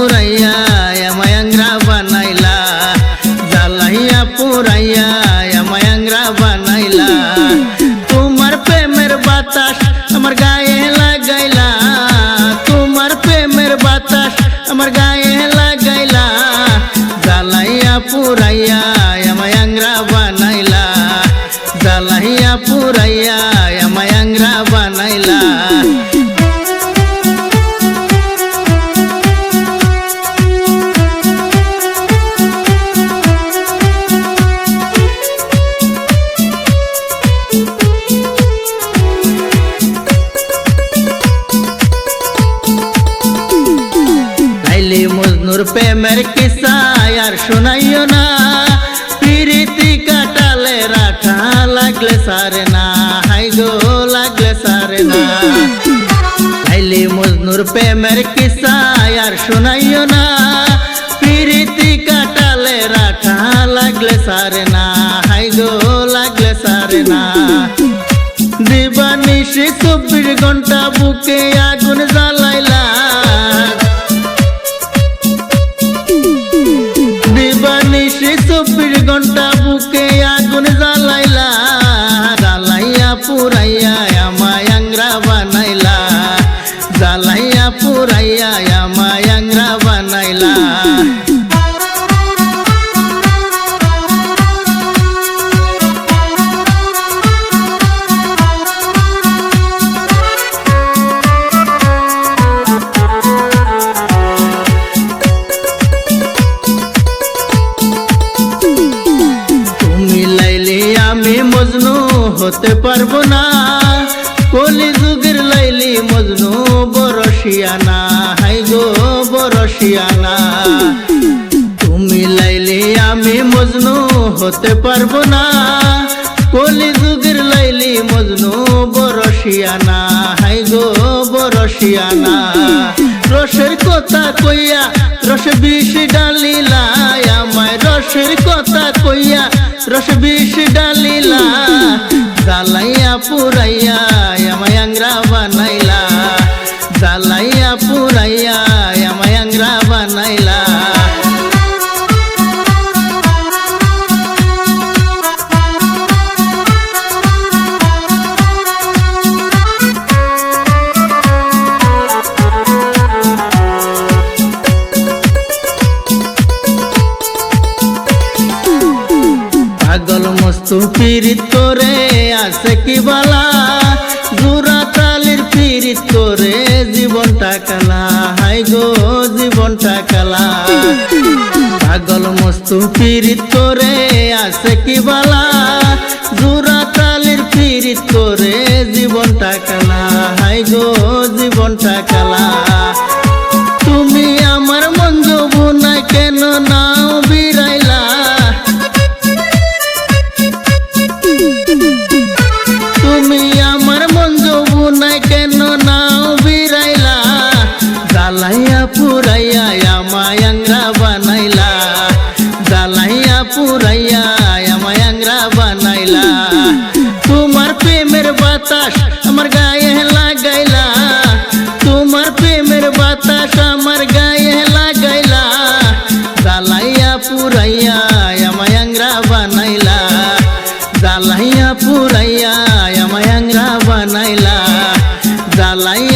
ফুরাইয়া প্রেমের কিসা আর শোনাইও না। পিরিতি কাটালে রাঠা লাগলে সারে না। হাই গো, লাগলে সারে না। লাইলি মজনুর প্রেমের কিসা আর শোনাইও না। পিরিতি কাটালে রাঠা লাগলে সারে না। হাই গো, লাগলে সারে না। দিবানিশি চব্বিশ ঘণ্টা বুকে আগুন জ্বালাইলা আমায় বানাইলা মজনু হতে পারব না কলি যুগের লাইলি মজনু বরসিয়ানা গো বরসিয়ানা তুমি লাইলে আমি মজনু হতে পারব না। কলি যুগের লাইলি মজনু বরসিয়ানা হাই গো বরসিয়ানা রসের কথা কইয়া, রস বিষ ডালিলা আমায়। রসের কথা কইয়া, রস বিষ ডালিলা জ্বালাইয়া পুরাইয়া আমায় আংরা জ্বালাইয়া পুরাইয়া আমায় আংরা বানাইলা পাগল মস্তু পীড়িত করে আছে কি বালা? জীবনটা কালা। হাই গো, জীবনটা কালা। পাগল মস্তু পীড়িত করে আছে কি বালা? জোড়া তালির পীড়িত করে জীবনটা কালা। হাই গো, জীবনটা কালা। বাতাস, আমার গায়ে লাগাইলা। তোমার প্রেমের বাতাস আমার গায়ে লাগাইলা। জ্বালাইয়া পুরাইয়া আমায় আংরা বানাইলা। জ্বালাইয়া পুরাইয়া আমায় আংরা বানাইলা। জ্বালাই